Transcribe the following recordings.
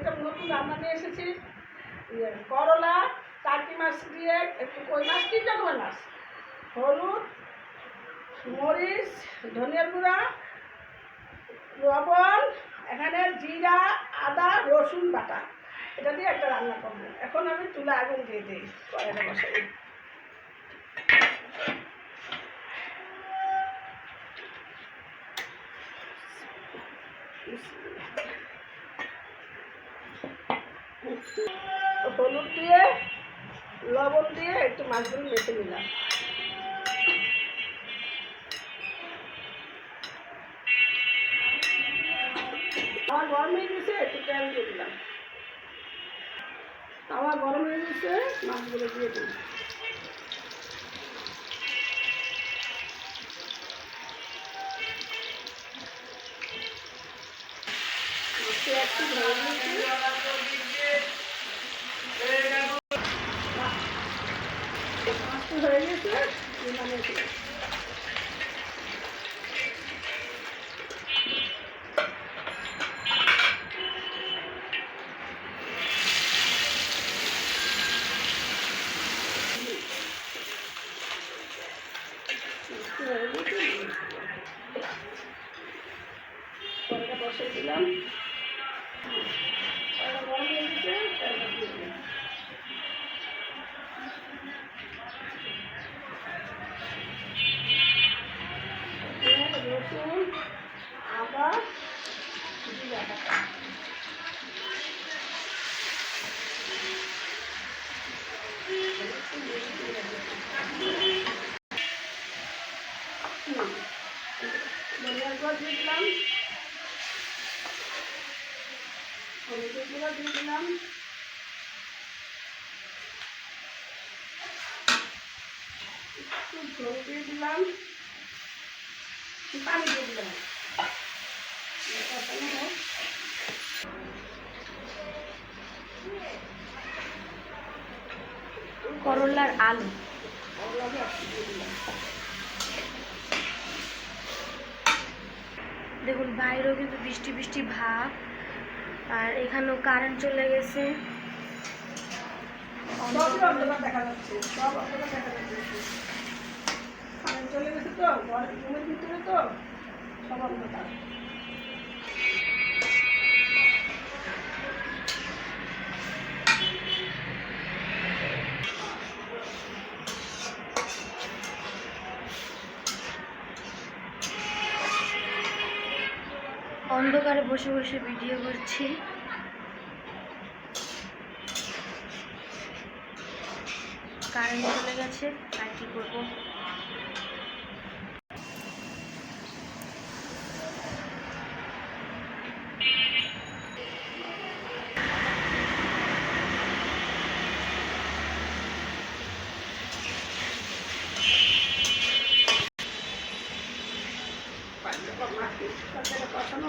একটা নতুন রান্না নিয়ে এসেছি। ইয়ে, করলা কাটি মাছ দিয়ে একটু কই মাছ তিনটা কই মাছ? হলুদ মরিচ ধনিয়ার গুঁড়া লবণ এখানে জিরা আদা রসুন বাটা। এটা দিয়ে একটা রান্না করব। এখন আমি চুলা আগুন দিয়ে দিই। কড়াইটা হলুদ দিয়ে, লবণ দিয়ে একটু মাছগুলো মেখে নিলাম। আমার গরম হয়ে গেছে, একটু তেল দিয়ে দিলাম। তাওয়া গরম হয়ে গেছে, মাছগুলো দিয়ে দিলাম। একটু ভেজে হয়ে গেছে নামিয়ে দিলাম। রসুন আদা জিরা বাটা। ধনিয়ার গুঁড়া দিয়ে দিলাম হলুদের একটু দিয়ে দিলাম পানি দিয়ে দিলাম করলার আলু। দেখুন, বাইরেও কিন্তু বৃষ্টি বৃষ্টি ভাব। আর এখানেও কারেন্ট চলে গেছে। দেখা যাচ্ছে। চলে গেছে তো, ঘরের ভিতরে তো, সব অন্ধকার। অন্ধকারে বসে বসে ভিডিও করছি। কারেন্ট চলে গেছে আর কি করব?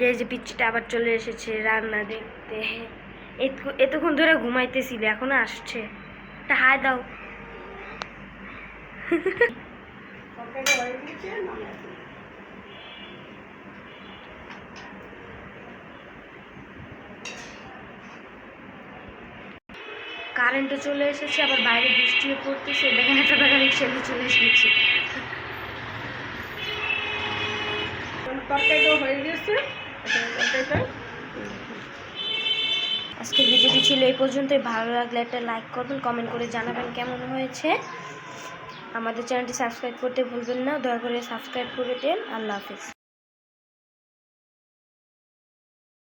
যে পিচ্ছিটা আবার চলে এসেছে রান্না দেখতে। এতক্ষণ- ধরে ঘুমাইতেছিল, এখনও আসছে। একটা হাই দাও। কারেন্টও চলে এসেছে, আবার বাইরে বৃষ্টিও পড়তেছে। দেখেন একটা টাকা রিক্সা চলে এসেছি। তরকারিটাও হয়ে গেছে। আজকের ভিডিওটি ছিল এই পর্যন্তই। ভালো লাগলে একটা লাইক করবেন কমেন্ট করে জানাবেন কেমন হয়েছে। আমাদের চ্যানেলটি সাবস্ক্রাইব করতে ভুলবেন না। দয়া করে সাবস্ক্রাইব করে দেন। আল্লাহ হাফিজ।